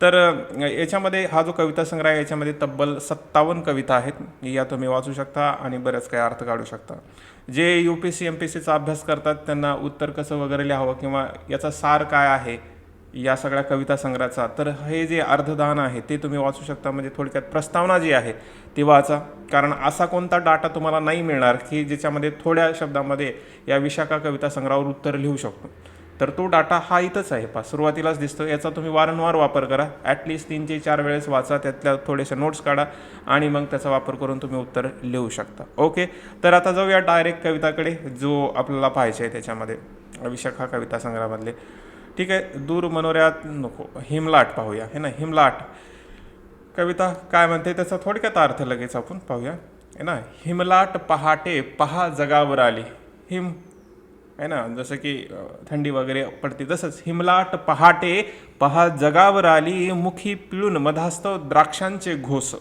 तर याच्यामध्ये हा जो कविता संग्रह आहे याच्यामध्ये तब्बल सत्तावन्न कविता आहेत. या तुम्ही वाचू शकता आणि बरेच काही अर्थ काढू शकता. जे U P C M P सीचा अभ्यास करतात त्यांना उत्तर कसं वगैरे लिहावं किंवा याचा सार काय आहे या सगळ्या कविता संग्रहाचा. तर हे जे अर्धदान आहे ते तुम्ही वाचू शकता. म्हणजे थोडक्यात प्रस्तावना जी आहे ती वाचा. कारण असा कोणता डाटा तुम्हाला नाही मिळणार की ज्याच्यामध्ये थोड्या शब्दामध्ये या विशाखा कविता संग्रहावर उत्तर लिहू शकतो. तर तो डाटा हा इथंच आहे. पा सुरुवातीलाच दिसतो याचा तुम्ही वारंवार वापर करा. ॲटलिस्ट तीन ते चार वेळेस वाचा त्यातल्या थोडेसे नोट्स काढा आणि मग त्याचा वापर करून तुम्ही उत्तर लिहू शकता. ओके तर आता जाऊया डायरेक्ट कविताकडे जो आपल्याला पाहायचा आहे त्याच्यामध्ये. विशाखा कविता संग्रहामधले. ठीक आहे? दूर मनोऱ्यात नको. हिमलाट पाहूया. हे ना? हिमलाट. कविता काय म्हणते? त्याचा थोडक्यात अर्थ लगेच आपण पाहूया. हे ना? हिमलाट पहाटे पहा जगावर आली. हिम आहे ना? जसं की थंडी वगैरे पडते तसंच हिमलाट पहाटे पहा जगावर आली मुखी पिळून मधास्तव द्राक्षांचे घोस.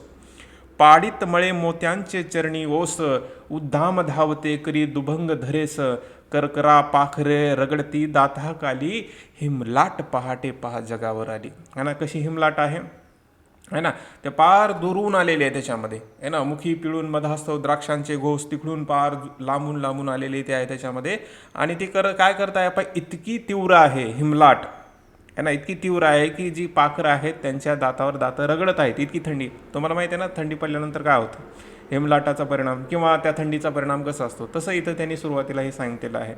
पाडित मळे मोत्यांचे चरणी ओस उद्धाम धावते करी दुभंग धरेस करकरा पाखरे रगडती दाताकाली हिमलाट पहाटे पहा जगावर आली. आणि कशी हिमलाट आहे? आहे ना? ते पार दुरून आलेले आहे त्याच्यामध्ये. आहे ना? मुखी पिळून मधास्तव द्राक्षांचे घोस तिकडून पार लांबून लांबून आलेले ते आहे त्याच्यामध्ये. आणि ती कर काय करताय पण इतकी तीव्र आहे हिमलाट. है ना? इतकी तीव्र आहे की जी पाखरं आहेत त्यांच्या दातावर दातं रगडत आहेत. इतकी थंडी. तुम्हाला माहिती आहे ना थंडी पडल्यानंतर काय होतं? हिमलाटाचा परिणाम किंवा त्या थंडीचा परिणाम कसा असतो? तसं इथं त्यांनी सुरुवातीला हे सांगितलेलं आहे.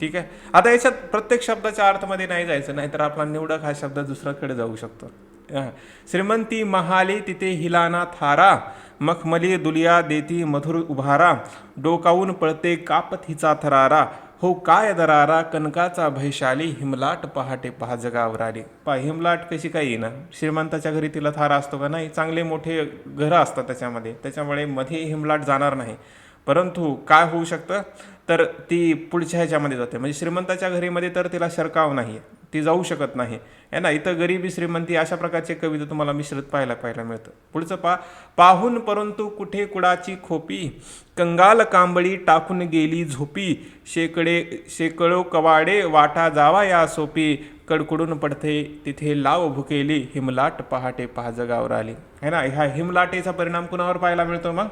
ठीक आहे? आता याच्यात प्रत्येक शब्दाच्या अर्थमध्ये नाही जायचं नाहीतर आपला निवडक हा शब्द दुसऱ्याकडे जाऊ शकतो. श्रीमंती महाली तिथे हिलाना थारा मखमली दुलिया देती मधुर उभारा डोकावून पळते कापत हिचा थरारा हो काय दरारा कनकाचा भैशाली हिमलाट पहाटे पहा जगावर आली पहा हिमलाट कशी काय येईना? श्रीमंताच्या घरी तिला थारा असतो का नाही? चांगले मोठे घरं असतात त्याच्यामध्ये. त्याच्यामुळे मध्ये हिमलाट जाणार नाही. परंतु काय होऊ शकतं? तर ती पुढच्या ह्याच्यामध्ये जाते. म्हणजे श्रीमंताच्या घरीमध्ये तर तिला शरकाव नाही ती जाऊ शकत नाही. आहे ना? इथं गरिबी श्रीमंती अशा प्रकारचे कविता तुम्हाला मिश्रित पाहायला पाहायला मिळतं. पुढचं पा पाहून परंतु कुठे कुडाची खोपी कंगाल कांबळी टाकून गेली झोपी शेकडे शेकडो कवाडे वाटा जावा या सोपी कडकडून पडते तिथे लाव भुकेली हिमलाट पहाटे पहा जगावर आली. है ना? ह्या हिमलाटेचा परिणाम कुणावर पाहायला मिळतो मग?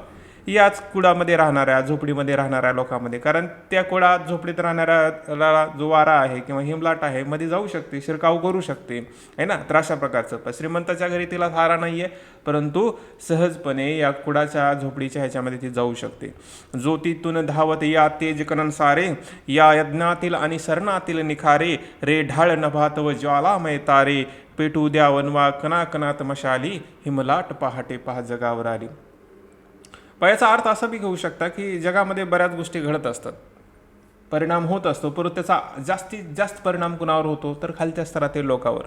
याच कुडामध्ये राहणाऱ्या झोपडीमध्ये राहणाऱ्या लोकांमध्ये. कारण त्या कुडा झोपडीत राहणाऱ्या जो वारा आहे किंवा हिमलाट आहे मध्ये जाऊ शकते शिरकाव करू शकते. आहे ना? तर अशा प्रकारचं. पण श्रीमंताच्या घरी तिला थारा नाही आहे परंतु सहजपणे या कुडाच्या झोपडीच्या ह्याच्यामध्ये ती जाऊ शकते. ज्योतीतून धावत या तेज कनन सारे या यज्ञातील आणि सरणातील निखारे रे ढाळ नभात व ज्वालामय तारे पेटू द्या वनवा कणाकणात मशाली हिमलाट पहाटे पहा जगावर आली. पण याचा अर्थ असा बी घेऊ शकता की जगामध्ये बऱ्याच गोष्टी घडत असतात. परिणाम होत असतो परंतु त्याचा जास्तीत जास्त परिणाम कुणावर होतो? तर खालच्या स्तरातील लोकांवर.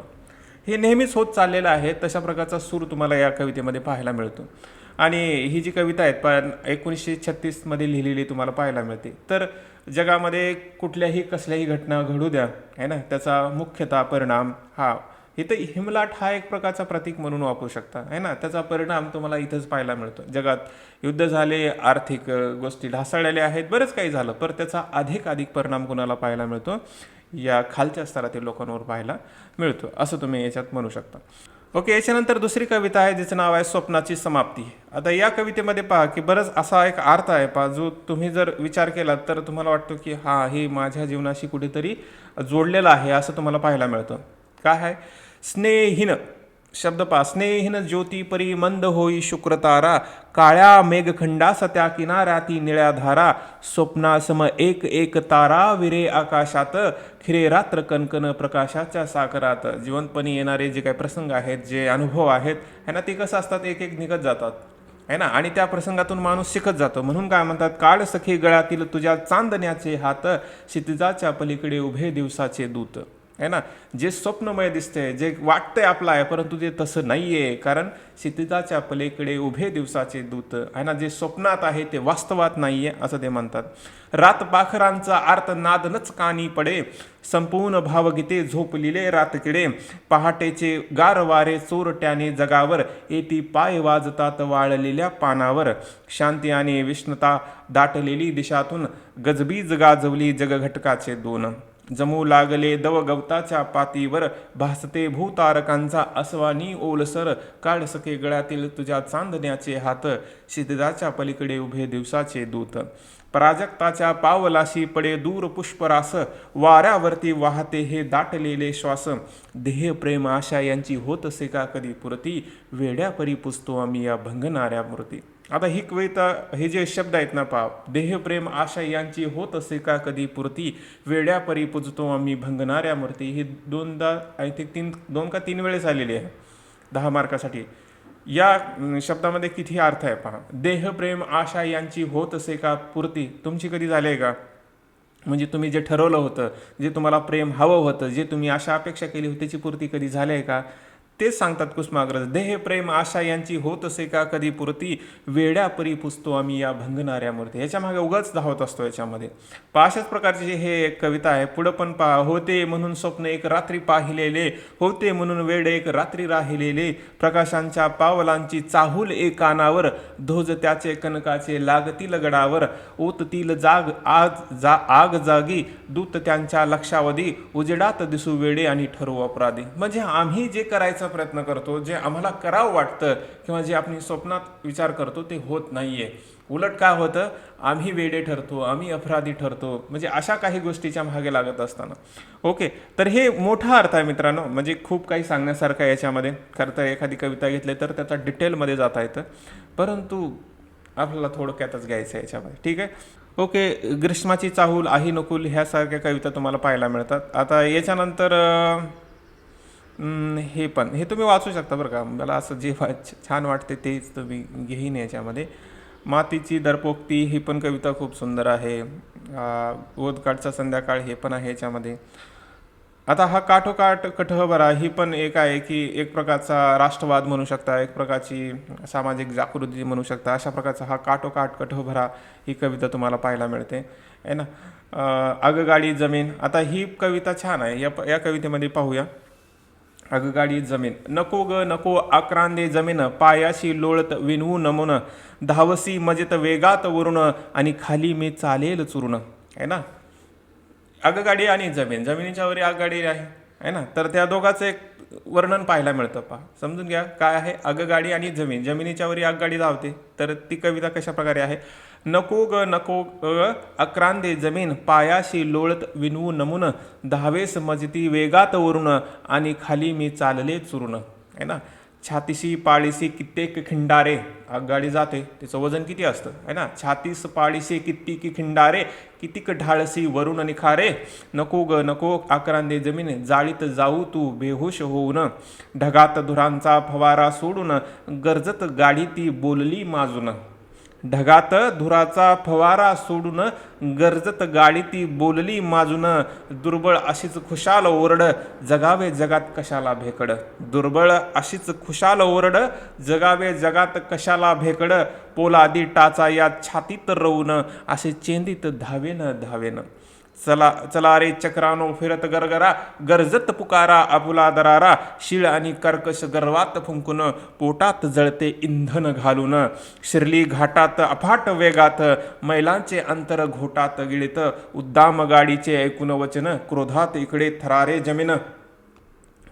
हे नेहमीच होत चाललेलं आहे तशा प्रकारचा सूर तुम्हाला या कवितेमध्ये पाहायला मिळतो. आणि ही जी कविता आहेत पण एकोणीसशे छत्तीसमध्ये लिहिलेली तुम्हाला पाहायला मिळते. तर जगामध्ये कुठल्याही कसल्याही घटना घडू द्या आहे ना? त्याचा मुख्यतः परिणाम हा इथं हिमलाट हा एक प्रकारचा प्रतीक म्हणून वापरू शकता. आहे ना? त्याचा परिणाम तुम्हाला इथंच पाहायला मिळतो. जगात युद्ध झाले आर्थिक गोष्टी ढासळलेल्या आहेत बरंच काही झालं पर त्याचा अधिक अधिक परिणाम कुणाला पाहायला मिळतो? या खालच्या स्तरातील लोकांवर पाहायला मिळतो. असं तुम्ही याच्यात म्हणू शकता. ओके याच्यानंतर दुसरी कविता आहे जिचं नाव आहे स्वप्नाची समाप्ती. आता या कवितेमध्ये पहा की बरंच असा एक अर्थ आहे पहा जो तुम्ही जर विचार केला तर तुम्हाला वाटतो की हा हे माझ्या जीवनाशी कुठेतरी जोडलेलं आहे असं तुम्हाला पाहायला मिळतं. काय आहे? स्नेहीन शब्द पा स्नेहीन ज्योती परी मंद होई शुक्रतारा काळ्या मेघखंडास त्या किनाऱ्याती निळ्या धारा स्वप्नासम एक एक तारा विरे आकाशात खिरे रात्र कणकण प्रकाशाच्या सागरात. जिवंतपणी येणारे जे काही प्रसंग आहेत जे अनुभव आहेत है ना ते कसं असतात एक एक निघत जातात. है ना आणि त्या प्रसंगातून माणूस शिकत जातो. म्हणून काय म्हणतात काळ सखी गळ्यातील तुझ्या चांदण्याचे हात क्षितिजाच्या पलीकडे उभे दिवसाचे दूत. आहे ना? जे स्वप्नमय दिसते जे वाटतंय आपलं आहे परंतु ते तसं नाही आहे कारण क्षितिजाच्या पलीकडे उभे दिवसाचे दूत आहे ना? जे स्वप्नात आहे ते वास्तवात नाही आहे असं ते म्हणतात. रात पाखरांचा अर्थ नादनच कानी पडे. संपूर्ण भावगीते झोपलिले रातकिडे पहाटेचे गारवारे चोरट्याने जगावर येती पाय वाजतात वाळलेल्या पानावर. शांती आणि विष्णुता दाटलेली दिशातून गजबीज गाजवली जगघटकाचे दोन. जमू लागले दव गवताच्या पातीवर भासते भूतारकांचा अस्वानी ओलसर काढसके गळ्यातील तुझ्या चांदण्याचे हात. शिदाच्या पलीकडे उभे दिवसाचे दूत. प्राजक्ताच्या पावलाशी पडे दूर पुष्परास. वाऱ्यावरती वाहते हे दाटलेले श्वास. देह प्रेम आशा यांची होत असे का कधी पुरती? वेड्यापरी पुसतो आम्ही या भंगणाऱ्या मूर्ती. आता ही कविता हे जे शब्द आहेत ना पा देह प्रेम आशा यांची होत असे का कधी पुरती? वेड्या परी पुजतो आम्ही भंगणाऱ्या मूर्ती. ही दोनदा आय थिंक तीन दोन का तीन वेळेस आलेली आहे दहा मार्कासाठी. या शब्दामध्ये किती अर्थ आहे पहा. देहप्रेम आशा यांची होत असे का पूर्ती? तुमची कधी झाली आहे का? म्हणजे तुम्ही जे ठरवलं होतं जे तुम्हाला प्रेम हवं होतं जे तुम्ही आशा अपेक्षा केली होती त्याची पूर्ती कधी झाली आहे का? तेच सांगतात कुसुमाग्रज देह प्रेम आशा यांची होत असे का कधी पुरती? वेड्या परी पुसतो आम्ही या भंगणाऱ्या मूर्ती. याच्या मागे उगाच धावत असतो याच्यामध्ये. पाशाच प्रकारची जे हे एक कविता आहे पुढं पण पहा होते म्हणून स्वप्न एक रात्री पाहिलेले होते म्हणून वेड एक रात्री राहिलेले प्रकाशांच्या पावलांची चाहूल एक कानावर धोज त्याचे कनकाचे लागतील गडावर ओततील जाग आज जा आग जागी दूत त्यांच्या लक्षावधी उजेडात दिसू वेडे आणि ठरवू अपराधी. म्हणजे आम्ही जे करायचं प्रयत्न करतो जे आम्हाला करावं वाटतं किंवा जे आपण स्वप्नात विचार करतो ते होत नाहीये. उलट काय होतं? आम्ही वेडे ठरतो आम्ही अपराधी ठरतो म्हणजे अशा काही गोष्टीच्या मागे लागत असताना. ओके तर हे मोठा अर्थ आहे मित्रांनो. म्हणजे खूप काही सांगण्यासारखं आहे याच्यामध्ये. खरं तर एखादी कविता घेतली तर त्याचा डिटेलमध्ये जाता येतं. परंतु आपल्याला थोडक्यातच घ्यायचं आहे याच्यामध्ये. ठीक आहे? ओके ग्रीष्माची चाहूल आही नकुल ह्यासारख्या कविता तुम्हाला पाहायला मिळतात. आता याच्यानंतर हे पण. हे तुम्ही वाचू शकता बरं का. मला असं जे वा- छान वाटते तेच तुम्ही घेईन याच्यामध्ये. मातीची दरपोक्ती ही पण कविता खूप सुंदर आहे. ओदकाठचा संध्याकाळ हे पण आहे याच्यामध्ये. आता हा काठोकाठ कठहबरा ही पण एक आहे की एक प्रकारचा राष्ट्रवाद म्हणू शकता एक प्रकारची सामाजिक जागृती म्हणू शकता. अशा प्रकारचा हा काठोकाठ कठहबरा ही कविता तुम्हाला पाहायला मिळते. आहे ना? अं, आगगाडी जमीन. आता ही कविता छान आहे. या या कवितेमध्ये पाहूया. अगगाडी जमीन. नको ग नको आक्रांदे जमीन. पायाशी लोळत विनवू नमुन. धावसी मजेत वेगात वरुण आणि खाली मी चालेल चुरून आहे ना? अगगाडी आणि जमीन. जमिनीच्या वरी आगगाडी आहे. आहे ना? तर त्या दोघांचं एक वर्णन पाहायला मिळतं पहा. समजून घ्या. काय आहे? अगगाडी आणि जमीन. जमिनीच्या वरी आगगाडी धावते. तर ती कविता कशा प्रकारे आहे? नको ग नको ग अक्रांदे जमीन पायाशी लोळत विनवू नमुन दहावेस मजती वेगात वरून आणि खाली मी चालले चुरून आहे ना? छातीशी पाळीशी कित्येक खिंडारे. आगगाडी जाते त्याचं वजन किती असतं? आहे ना? छातीस पाळीशी कित्येक खिंडारे कितीक ढाळसी वरून निखारे. नको ग नको आक्रांदे जमीन जाळीत जाऊ तू बेहोश होऊन. ढगात धुरांचा फवारा सोडून गरजत गाडी ती बोलली माजून. ढगात धुराचा फवारा सोडून गरजत गाडी ती बोलली माजून. दुर्बळ अशीच खुशाल ओरड जगावे जगात कशाला भेकड? दुर्बळ अशीच खुशाल ओरड जगावे जगात कशाला भेकड? पोलादी टाचा या छातीत रवून असे चेंदीत धावेन धावेन. चला चला रे चक्रानो फिरत गरगरा गरजत पुकारा आपुला दरारा शिळ आणि कर्कश गर्वात फुंकून पोटात जळते इंधन घालून. शिरली घाटात अफाट वेगात मैलांचे अंतर घोटात गिळित. उद्दाम गाडीचे ऐकून वचन क्रोधात इकडे थरारे जमीन.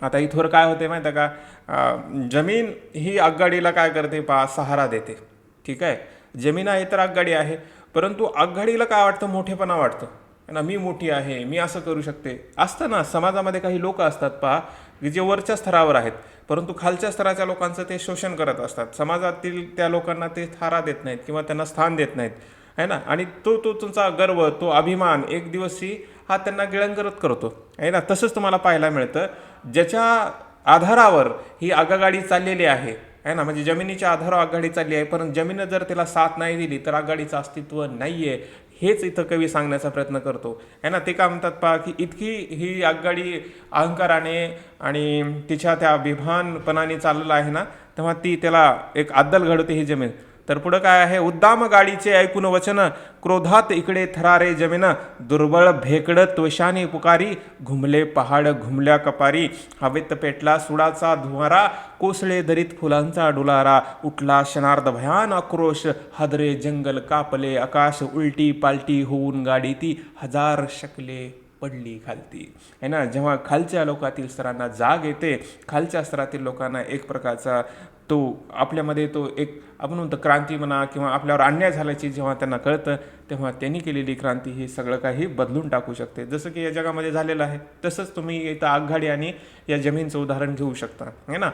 आता इथवर काय होते माहिती आहे का जमीन ही आगगाडीला काय करते पा सहारा देते. ठीक आहे? जमीन आहे तर आगगाडी आहे परंतु आगगाडीला काय वाटतं? मोठेपणा वाटतं. ना मी मोठी आहे मी असं करू शकते. असतं ना समाजामध्ये काही लोक असतात पहा की जे वरच्या स्तरावर आहेत. परंतु खालच्या स्तराच्या लोकांचं ते शोषण करत असतात. समाजातील त्या लोकांना ते थारा देत नाहीत किंवा त्यांना स्थान देत नाहीत. आहे ना? आणि तो तो तुमचा गर्व तो अभिमान एक दिवशी हा त्यांना गिळंगरत करतो. आहे ना? तसंच तुम्हाला पाहायला मिळतं. ज्याच्या आधारावर ही आगगाडी चाललेली आहे आहे ना? म्हणजे जमिनीच्या आधारावर आघाडी चालली आहे. पण जमीन जर त्याला साथ नाही दिली तर आघाडीचं अस्तित्व नाही आहे हेच इथं कवी सांगण्याचा प्रयत्न करतो. आहे ना? ते काय म्हणतात पहा की इतकी ही आगगाडी अहंकाराने आणि तिच्या त्या अभिमानपणाने चाललेलं आहे ना तेव्हा ती त्याला एक अद्दल घडवते ही जमीन. तर पुढं काय आहे? उद्दाम गाडीचे ऐकून वचन क्रोधात इकडे थरारे जमीन दुर्बळ भेकड त्वशाने पुकारी घुमले पहाड घुमल्या कपारी हवेत पेटला सुडाचा धुवारा कोसळे दरीत फुलांचा डुलारा उठला क्षणार्ध भयान आक्रोश हादरे जंगल कापले आकाश उलटी पालटी होऊन गाडी ती हजार शकले पडली खालती. है ना? जेव्हा खालच्या लोकातील स्तरांना जाग येते खालच्या स्तरातील लोकांना एक प्रकारचा तो आपल्यामध्ये तो एक आपण म्हणतो क्रांती म्हणा किंवा आपल्यावर अन्याय झाल्याची जेव्हा त्यांना कळतं तेव्हा त्यांनी केलेली क्रांती ही सगळं काही बदलून टाकू शकते. जसं की या जगामध्ये झालेलं आहे तसंच तुम्ही इथं आगगाडी आणि या जमीनचं उदाहरण घेऊ शकता. है ना?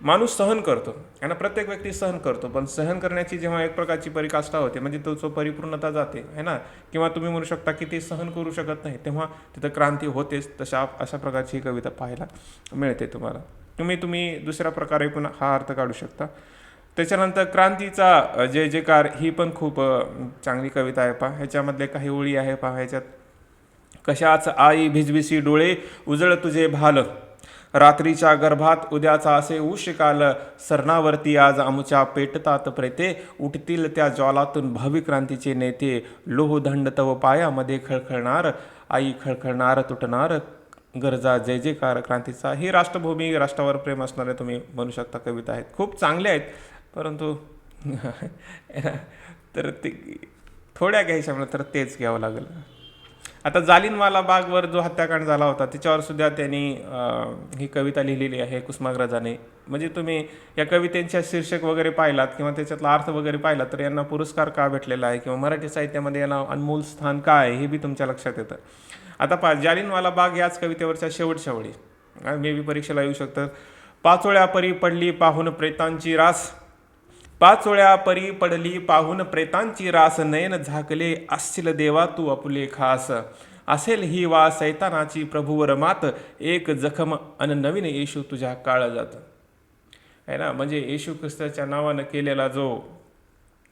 माणूस सहन करतो आणि प्रत्येक व्यक्ती सहन करतो. पण सहन करण्याची जेव्हा एक प्रकारची परिकाष्ठा होते म्हणजे तो जो परिपूर्णता जाते है ना? किंवा तुम्ही म्हणू शकता की ते सहन करू शकत नाही तेव्हा तिथं क्रांती होतेच तशा अशा प्रकारची ही कविता पाहायला मिळते तुम्हाला. तुम्ही तुम्ही दुसऱ्या प्रकारे पण हा अर्थ काढू शकता. त्याच्यानंतर क्रांतीचा जय जयकार ही पण खूप चांगली कविता आहे. पहा ह्याच्यामधले काही ओळी आहे पहा ह्याच्यात. कशाच आई भिजभिसी डोळे उजळ तुझे भाल. रात्रीच्या गर्भात उद्याचा असे उशिकाल सरणावरती आज आमच्या पेटतात प्रेते. उठतील त्या ज्वालातून भावी क्रांतीचे नेते. लोहदंड तव पायामध्ये खळखळणार. आई खळखळणार तुटणार. गरजा जय जयकार क्रांतीचा ही राष्ट्रभूमी राष्ट्रावर प्रेम असणारे तुम्ही म्हणू शकता कविता आहेत. खूप चांगल्या आहेत. परंतु तर ते थोड्या घ्यायच्या म्हणलं तर तेच घ्यावं लागेल. आता जालिनवाला बागवर जो हत्याकांड झाला होता त्याच्यावर सुद्धा त्यांनी ही कविता लिहिलेली आहे कुसुमाग्रजाने. म्हणजे तुम्ही या कवितेच्या शीर्षक वगैरे पाहिलात किंवा त्याच्यातला अर्थ वगैरे पाहिलात तर यांना पुरस्कार का भेटलेला आहे किंवा मराठी साहित्यामध्ये यांना अनमोल स्थान काय आहे हे बी तुमच्या लक्षात येतं. आता पा जालिनवाला बाग याच कवितेवरच्या शेवटच्या वळी मे बी परीक्षेला येऊ शकतं. पाचोळ्या परी पडली पाहून प्रेतांची रास. पाचोळ्या परी पडली पाहून प्रेतांची रास नयन झाकले असशील देवा तू अपुले खास. असेल ही वा सैतानाची प्रभूवर मात एक जखम अन नवीन येशू तुझ्या काळ जात आहे ना? म्हणजे येशू ख्रिस्ताच्या नावानं केलेला जो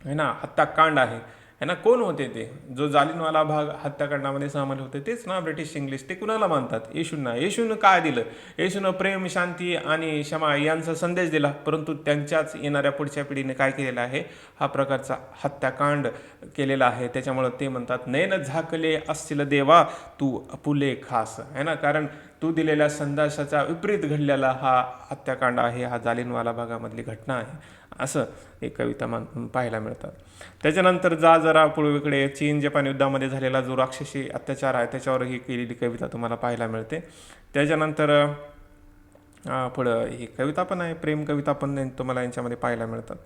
आहे ना हत्ताकांड आहे है ना? कोण होते ते जो जालिनवाला भाग हत्याकांडामध्ये सामील होते तेच ना ब्रिटिश इंग्लिश ते कुणाला मानतात? येशूंना येशूनं काय दिलं? येशूनं प्रेम शांती आणि क्षमा यांचा संदेश दिला परंतु त्यांच्याच येणाऱ्या पुढच्या पिढीने काय केलेलं आहे? हा प्रकारचा हत्याकांड केलेला आहे. त्याच्यामुळं ते म्हणतात नयन झाकले असतील देवा तू अपुले खास. है ना? कारण तू दिलेल्या संदेशाचा विपरीत घडलेला हा हत्याकांड आहे हा जालिनवाला भागामधली घटना आहे. असं एक कविता मान पाहायला मिळतात. त्याच्यानंतर जा जरा पूर्वीकडे चीन जपान युद्धामध्ये झालेला जो राक्षसी अत्याचार आहे त्याच्यावर ही केलेली कविता तुम्हाला पाहायला मिळते. त्याच्यानंतर पुढं ही कविता पण आहे प्रेम कविता पण तुम्हाला यांच्यामध्ये पाहायला मिळतात.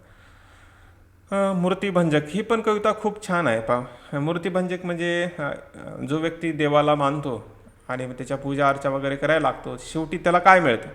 मूर्तीभंजक मूर्तिभंजक ही पण कविता खूप छान आहे. पा मूर्तिभंजक म्हणजे जो व्यक्ती देवाला मानतो आणि मग त्याच्या पूजा अर्चा वगैरे करायला लागतो शेवटी त्याला काय मिळतं?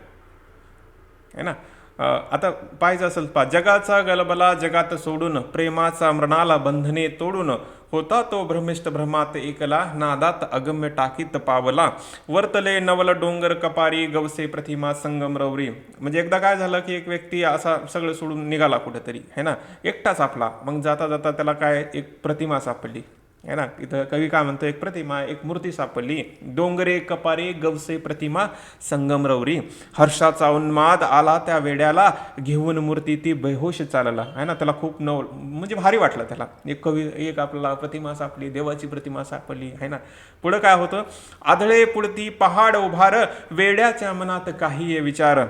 आहे ना? आता पाहायचं असेल पा जगाचा गलबला जगात सोडून प्रेमाचा मृणाला बंधने तोडून होता तो भ्रमिष्ट भ्रमात एकला नादात अगम्य टाकीत पावला. वर्तले नवल डोंगर कपारी गवसे प्रतिमा संगम रवरी म्हणजे एकदा काय झालं की एक व्यक्ती असा सगळं सोडून निघाला कुठेतरी है ना? एकटाच आपला. मग जाता जाता त्याला काय एक प्रतिमा सापडली? है ना? इथं कवी काय म्हणतो एक प्रतिमा एक मूर्ती सापडली. डोंगरे कपारे गवसे प्रतिमा संगमरवरी हर्षाचा उन्माद आला त्या वेड्याला घेऊन मूर्ती ती बेहोश चालला. आहे ना? त्याला खूप नव म्हणजे भारी वाटलं त्याला. एक कवी एक आपल्याला प्रतिमा सापडली देवाची प्रतिमा सापडली. आहे ना? पुढं काय होतं? आधळे पुढती पहाड उभार वेड्याच्या मनात काही विचार.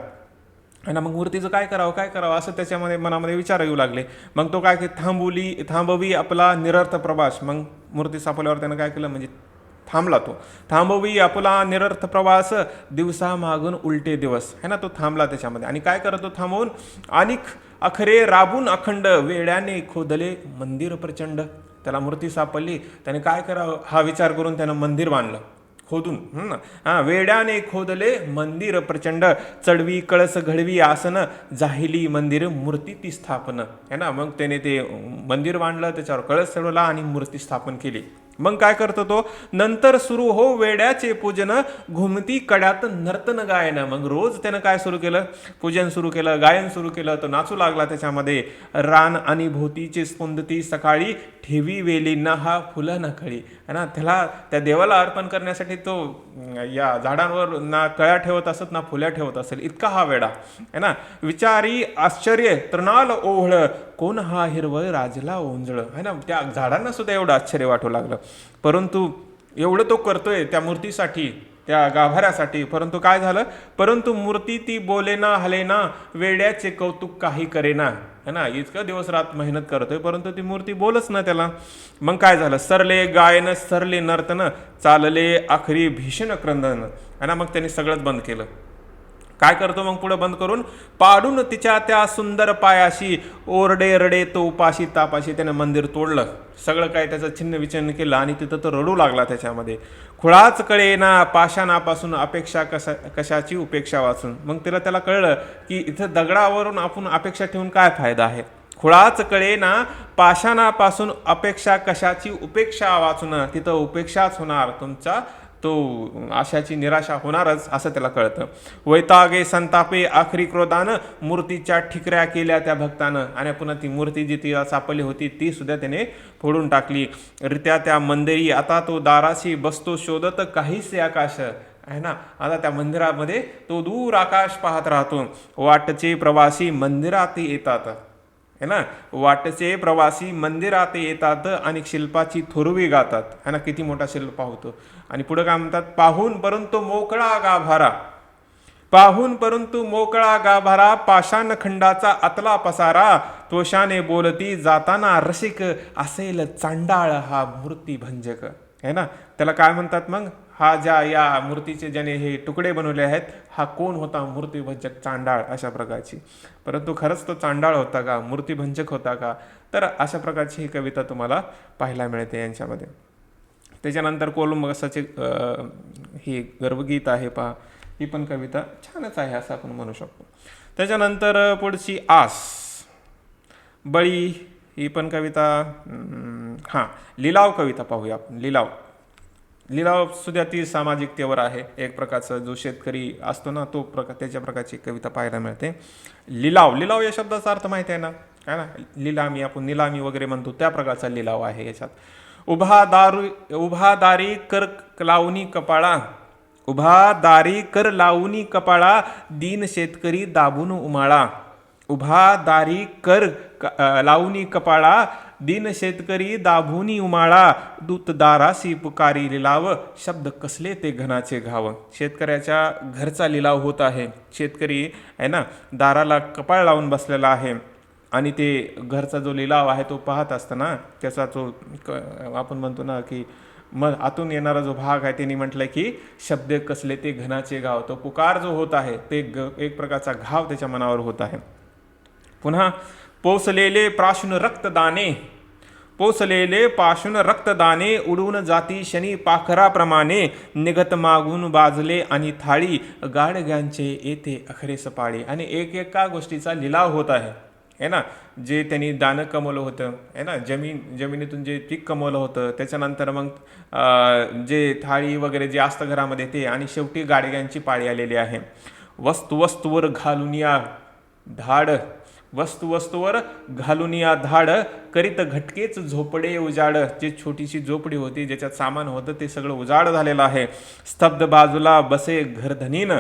आणि मग मूर्तीचं काय करावं काय करावं असं त्याच्यामध्ये मनामध्ये विचार येऊ लागले. मग तो काय की थांबवली थांबवी आपला निरर्थ प्रवास. मग मूर्ती सापडल्यावर त्यानं काय केलं? म्हणजे थांबला तो. थांबवी आपला निरर्थ प्रवास दिवसा मागून उलटे दिवस. है ना? तो थांबला त्याच्यामध्ये. आणि काय करतो थांबवून? आणि अखरे राबून अखंड वेड्याने खोदले मंदिर प्रचंड. त्याला मूर्ती सापडली. त्याने काय करावं? हा विचार करून त्यानं मंदिर बांधलं. खोदून हां. हा वेड्याने खोदले मंदिर प्रचंड. चढवी कळस घडवी आसन जाहिली मंदिर मूर्ती ती स्थापन. है ना? मग त्याने ते मंदिर बांधलं त्याच्यावर कळस चढवला आणि मूर्ती स्थापन केली. मग काय करतो तो? नंतर सुरू हो वेड्याचे पूजन घुमती कड्यात नर्तन गायन. मग रोज त्यानं काय सुरू केलं? पूजन सुरू केलं गायन सुरू केलं. तो नाचू लागला त्याच्यामध्ये. रान आणि भोवतीची स्पुंदती सकाळी ठेवी वेली न हा फुलं नकळी. है ना? त्याला त्या देवाला अर्पण करण्यासाठी तो या झाडांवर ना कळ्या ठेवत असत ना फुल्या ठेवत असेल. इतका हा वेडा. है ना? विचारी आश्चर्य तृणाल ओहळ. कोण हा हिरवळ राजला ओंजळ? है ना? त्या झाडांना सुद्धा एवढं आश्चर्य वाटू लागलं. परंतु एवढं तो करतोय त्या मूर्तीसाठी त्या गाभाऱ्यासाठी. परंतु काय झालं? परंतु मूर्ती ती बोलेना हलेना वेड्याचे कौतुक काही करेना. है ना? इतकं दिवस रात मेहनत करतोय परंतु ती मूर्ती बोलच ना त्याला. मग काय झालं? सरले गायन सरले नर्तन चालले आखरी भीषण क्रंदन. है ना? मग त्यांनी सगळंच बंद केलं. काय करतो मग पुढे बंद करून? पाडून तिच्या त्या सुंदर पायाशी ओरडे रडे तो उपाशी तापाशी त्याने मंदिर तोडलं. सगळं काय त्याचं छिन्न विचिन्न केलं आणि तिथं तो रडू लागला त्याच्यामध्ये. खुळाच कळे ना पाषाणापासून अपेक्षा कशा कशाची उपेक्षा वाचून. मग तिला त्याला कळलं की इथं दगडावरून आपण अपेक्षा ठेवून काय फायदा आहे? खुळाच कळे ना पाषाणापासून अपेक्षा कशाची उपेक्षा वाचून तिथं उपेक्षाच होणार तुमचा तो आशाची निराशा होणारच असं त्याला कळतं. वैतागे संतापे आखरी क्रोधानं मूर्तीच्या ठिकऱ्या केल्या त्या भक्तानं. आणि पुन्हा ती मूर्ती जी तिला सापडली होती ती सुद्धा त्याने फोडून टाकली. रित्या त्या मंदिरी आता तो दाराशी बसतो शोधत काहीच आकाश. आहे ना? आता त्या मंदिरामध्ये तो दूर आकाश पाहत राहतो. वाटचे प्रवासी मंदिरात येतात. है ना? वाटचे प्रवासी मंदिरात येतात आणि शिल्पाची थोरवी गातात. है ना? किती मोठा शिल्प होतो. आणि पुढं काय म्हणतात? पाहून परंतु मोकळा गाभारा. पाहून परंतु मोकळा गाभारा पाषाण खंडाचा अतला पसारा तोषाने बोलती जाताना रसिक असेल चांडाळ हा मूर्ती भंजक है ना? त्याला काय म्हणतात मग? हा ज्या या मूर्तीचे ज्याने हे तुकडे बनवले आहेत हा कोण होता? मूर्तीभंजक चांडाळ अशा प्रकारची. परंतु खरंच तो चांडाळ होता का? मूर्तीभंजक होता का? तर अशा प्रकारची ही कविता तुम्हाला पाहायला मिळते यांच्यामध्ये. त्याच्यानंतर कोलंबसाचे ही गर्भगीत आहे पहा. ही पण कविता छानच आहे असं आपण म्हणू शकतो. त्याच्यानंतर पुढची आस. बळी ही पण कविता हां लिलाव कविता पाहूया आपण लिलाव. लिलाव सुद्धा ती सामाजिकतेवर आहे. एक प्रकारचा जो शेतकरी असतो ना तो प्रकार त्याच्या प्रकारची कविता पाहायला मिळते. लिलाव लिलाव या शब्दाचा अर्थ माहिती आहे ना? काय ना? लिलामी आपण निलामी वगैरे म्हणतो त्या प्रकारचा लिलाव आहे याच्यात. उभा दारू उभा दारी कर लावणी कपाळा. उभा दारी कर लावणी कपाळा दीन शेतकरी दाबून उमाळा. उभा दारी कर लावणी कपाळा दिन शेतकरी दाभुनी उमाळा दूतदारासी पुकारी लिलाव शब्द कसले ते घनाचे घाव. शेतकऱ्याच्या घरचा लिलाव होत आहे. शेतकरी आहे ना दाराला कपाळ लावून बसलेला आहे. आणि ते घरचा जो लिलाव आहे तो पाहत असताना त्याचा जो क- आपण म्हणतो ना की मग आतून येणारा जो भाग आहे त्यांनी म्हटलंय की शब्द कसले ते घनाचे गाव तो पुकार जो होत आहे ते ग एक प्रकारचा घाव त्याच्या मनावर होत आहे. पुन्हा पोसलेले प्राशुन रक्तदाने पोसलेले पाशून रक्तदाने उडून जाती शनी पाखराप्रमाणे निघत मागून बाजले आणि थाळी गाडग्यांचे येथे अखरे सपाळे. आणि एक एका गोष्टीचा लिलाव होत आहे है ना? जे त्यांनी दानं कमवलं होतं है ना? जमीन जमिनीतून जे पीक कमवलं होतं त्याच्यानंतर मग जे थाळी वगैरे जे असतं घरामध्ये ते. आणि शेवटी गाडग्यांची पाळी आलेली आहे. वस्तू वस्तूवर घालून या धाड वस्तू वस्तूवर घालून या धाड करीत घटकेच झोपडे उजाड. जे छोटीशी झोपडी होती ज्याच्यात सामान होतं ते सगळं उजाड झालेलं आहे. स्तब्ध बाजूला बसे घरधनीन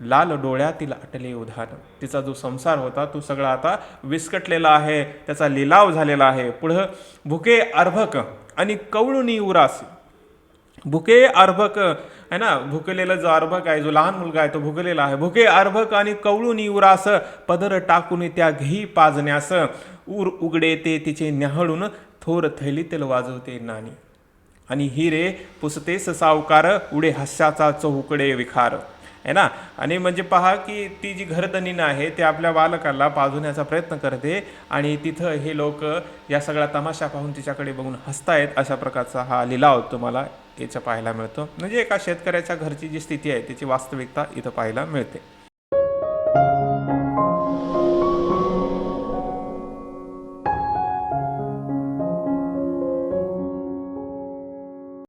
लाल डोळ्यातील अटले उधार तिचा जो संसार होता तो सगळा आता विस्कटलेला आहे. त्याचा लिलाव झालेला आहे. पुढं भुके अर्भक आणि कवळुनी उरास. भुके अर्भक आहे ना? भुकलेला जो अर्भक आहे जो लहान मुलगा आहे तो भुकलेला आहे. भुके अर्भक आणि कवळून उरास पदर टाकून त्या घी पाजण्यास उर उघडे ते तिचे न्याहळून थोर थैली तेल वाजवते नाणी. आणि हिरे पुसतेस सावकार उडे हास्याचा चौकडे विखार. आहे ना? आणि म्हणजे पहा की ती जी घरदनीनं आहे ते आपल्या बालकाला पाजवण्याचा प्रयत्न करते आणि तिथं हे लोक या सगळ्या तमाशा पाहून तिच्याकडे बघून हसतायत. अशा प्रकारचा हा लिलाव तुम्हाला याच्या पाहायला मिळतो. म्हणजे एका शेतकऱ्याच्या घरची जी स्थिती आहे त्याची वास्तविकता इथं पाहायला मिळते.